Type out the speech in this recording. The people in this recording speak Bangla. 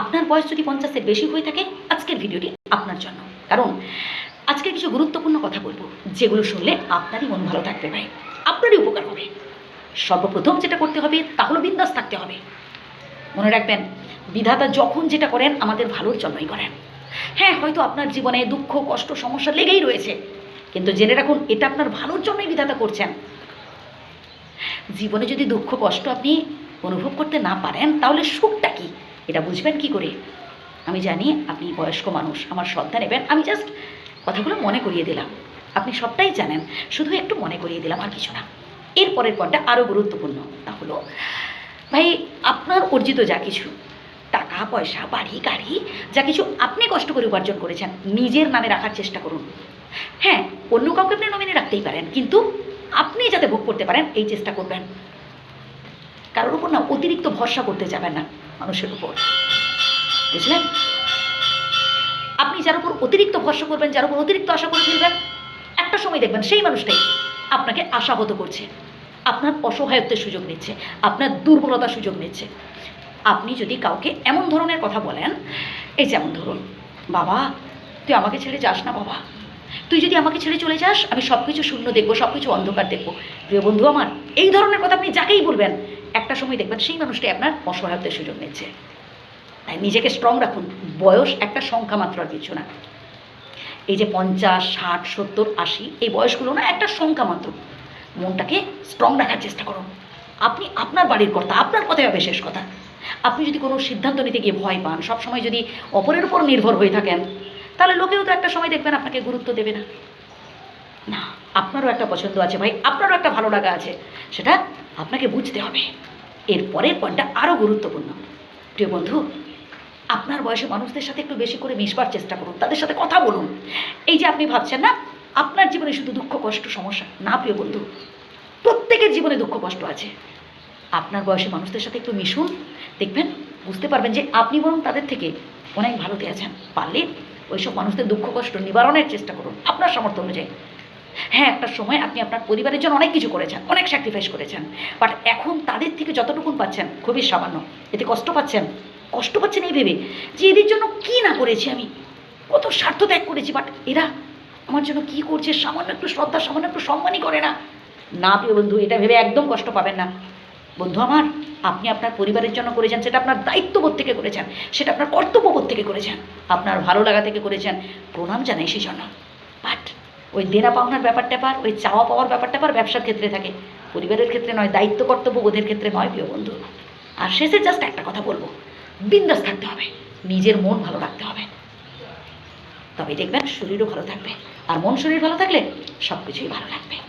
আপনার বয়স যদি পঞ্চাশের বেশি হয়ে থাকে, আজকের ভিডিওটি আপনার জন্য। কারণ আজকে কিছু গুরুত্বপূর্ণ কথা বলব, যেগুলো শুনলে আপনারই মন ভালো থাকবে ভাই। আপনারই উপকার হবে। সর্বপ্রথম যেটা করতে হবে, তা হলো বিন্দাস থাকতে হবে। মনে রাখবেন, বিধাতা যখন যেটা করেন, আমাদের ভালোর জন্যই করেন। হ্যাঁ হয়তো আপনার জীবনে দুঃখ, কষ্ট, সমস্যা লেগেই রয়েছে, কিন্তু জেনে রাখুন, এটা আপনার ভালোর জন্যই বিধাতা করছেন। জীবনে যদি দুঃখ, কষ্ট আপনি অনুভব করতে না পারেন, তাহলে সুখটা কি? এটা বুঝবেন কি করে? আমি জানি আপনি বয়স্ক মানুষ, আমার শ্রদ্ধা নেবেন। আমি জাস্ট কথাগুলো মনে করিয়ে দিলাম। আপনি সবটাই জানেন, শুধু একটু মনে করিয়ে দিলাম আর কিছু না। এরপরের পরটা আরও গুরুত্বপূর্ণ। তা হলো, ভাই, আপনার অর্জিত যা কিছু, টাকা, পয়সা, বাড়ি, গাড়ি, যা কিছু আপনি কষ্ট করে উপার্জন করেছেন, নিজের নামে রাখার চেষ্টা করুন। হ্যাঁ অন্য কাউকে আপনি নমিনি রাখতেই পারেন, কিন্তু আপনি যাতে ভোগ করতে পারেন, এই চেষ্টা করবেন। কারোর উপর না অতিরিক্ত ভরসা করতে যাবেন না। মানুষের উপর। বুঝলেন? আপনি যার উপর অতিরিক্ত ভরসা করবেন, যার উপর অতিরিক্ত আশা করে ফেলবেন, একটা সময় দেখবেন সেই মানুষটাই আপনাকে আশাহত করছে। আপনার অসহায়ত্বের সুযোগ নিচ্ছে, আপনার দুর্বলতার সুযোগ নিচ্ছে। আপনি যদি কাউকে এমন ধরনের কথা বলেন, এই যেমন ধরুন, বাবা, তুই আমাকে ছেড়ে যাস না বাবা। তুই যদি আমাকে ছেড়ে চলে যাস, আমি সব কিছু শূন্য দেখব সব কিছু অন্ধকার দেখব। প্রিয় বন্ধু আমার, এই ধরনের কথা আপনি যাকেই বলবেন একটা সময় দেখবেন সেই মানুষটাই আপনার অসহায়ত্বের সুযোগ নিচ্ছে। তাই নিজেকে স্ট্রং রাখুন। বয়স একটা সংখ্যা মাত্র আর কিছু না। এই যে পঞ্চাশ, ষাট, সত্তর, আশি, এই বয়সগুলো না একটা সংখ্যা মাত্র। মনটাকে স্ট্রং রাখার চেষ্টা করুন। আপনি আপনার বাড়ির কর্তা, আপনার কথাই হবে শেষ কথা। আপনি যদি কোনো সিদ্ধান্ত নিতে গিয়ে ভয় পান, সবসময় যদি অপরের উপর নির্ভর হয়ে থাকেন, তাহলে লোকেও তো একটা সময় দেখবেন আপনাকে গুরুত্ব দেবে না। না। আপনারও একটা পছন্দ আছে ভাই, আপনারও একটা ভালো লাগা আছে, সেটা আপনাকে বুঝতে হবে। এর পরের পয়েন্টটা আরও গুরুত্বপূর্ণ। প্রিয় বন্ধু, আপনার বয়সে মানুষদের সাথে একটু বেশি করে মিশবার চেষ্টা করুন, তাদের সাথে কথা বলুন। এই যে আপনি ভাবছেন না, আপনার জীবনে শুধু দুঃখ, কষ্ট, সমস্যা? না, প্রিয় বন্ধু, প্রত্যেকের জীবনে দুঃখ, কষ্ট আছে। আপনার বয়সে মানুষদের সাথে একটু মিশুন, দেখবেন, বুঝতে পারবেন যে আপনি বরং তাদের থেকে অনেক ভালোতে আছেন। পারলে ওইসব মানুষদের দুঃখ, কষ্ট নিবারণের চেষ্টা করুন, আপনার সামর্থ্য অনুযায়ী। হ্যাঁ একটা সময় আপনি আপনার পরিবারের জন্য অনেক কিছু করেছেন, অনেক স্যাক্রিফাইস করেছেন। বাট এখন তাদের থেকে যতটুকুন পাচ্ছেন, খুবই সামান্য। এতে কষ্ট পাচ্ছেন? কষ্ট পাচ্ছেন এই ভেবে যে এদের জন্য কি না করেছি আমি? কত স্বার্থ ত্যাগ করেছি বাট এরা আমার জন্য কি করছে? সামান্য একটু শ্রদ্ধা, সামান্য একটু সম্মানই করে না। না প্রিয় বন্ধু, এটা ভেবে একদম কষ্ট পাবেন না। বন্ধু আমার, আপনি আপনার পরিবারের জন্য করেছেন, সেটা আপনার দায়িত্ববোধ থেকে করেছেন, সেটা আপনার কর্তব্যবোধ থেকে করেছেন, আপনার ভালো লাগা থেকে করেছেন, প্রণাম জানাই সেই জন্য। বাট ওই দেনা পাওনার ব্যাপার ট্যাপার ওই চাওয়া পাওয়ার ব্যাপার ট্যাপার ব্যবসার ক্ষেত্রে থাকে। পরিবারের ক্ষেত্রে নয়, দায়িত্ব কর্তব্য ওদের ক্ষেত্রে নয়, প্রিয় বন্ধু। আর শেষে জাস্ট একটা কথা বলব। বিন্দাস থাকতে হবে। নিজের মন ভালো রাখতে হবে। তবে দেখবেন শরীরও ভালো থাকবে। আর মন শরীর ভালো থাকলে সব কিছুই ভালো লাগবে।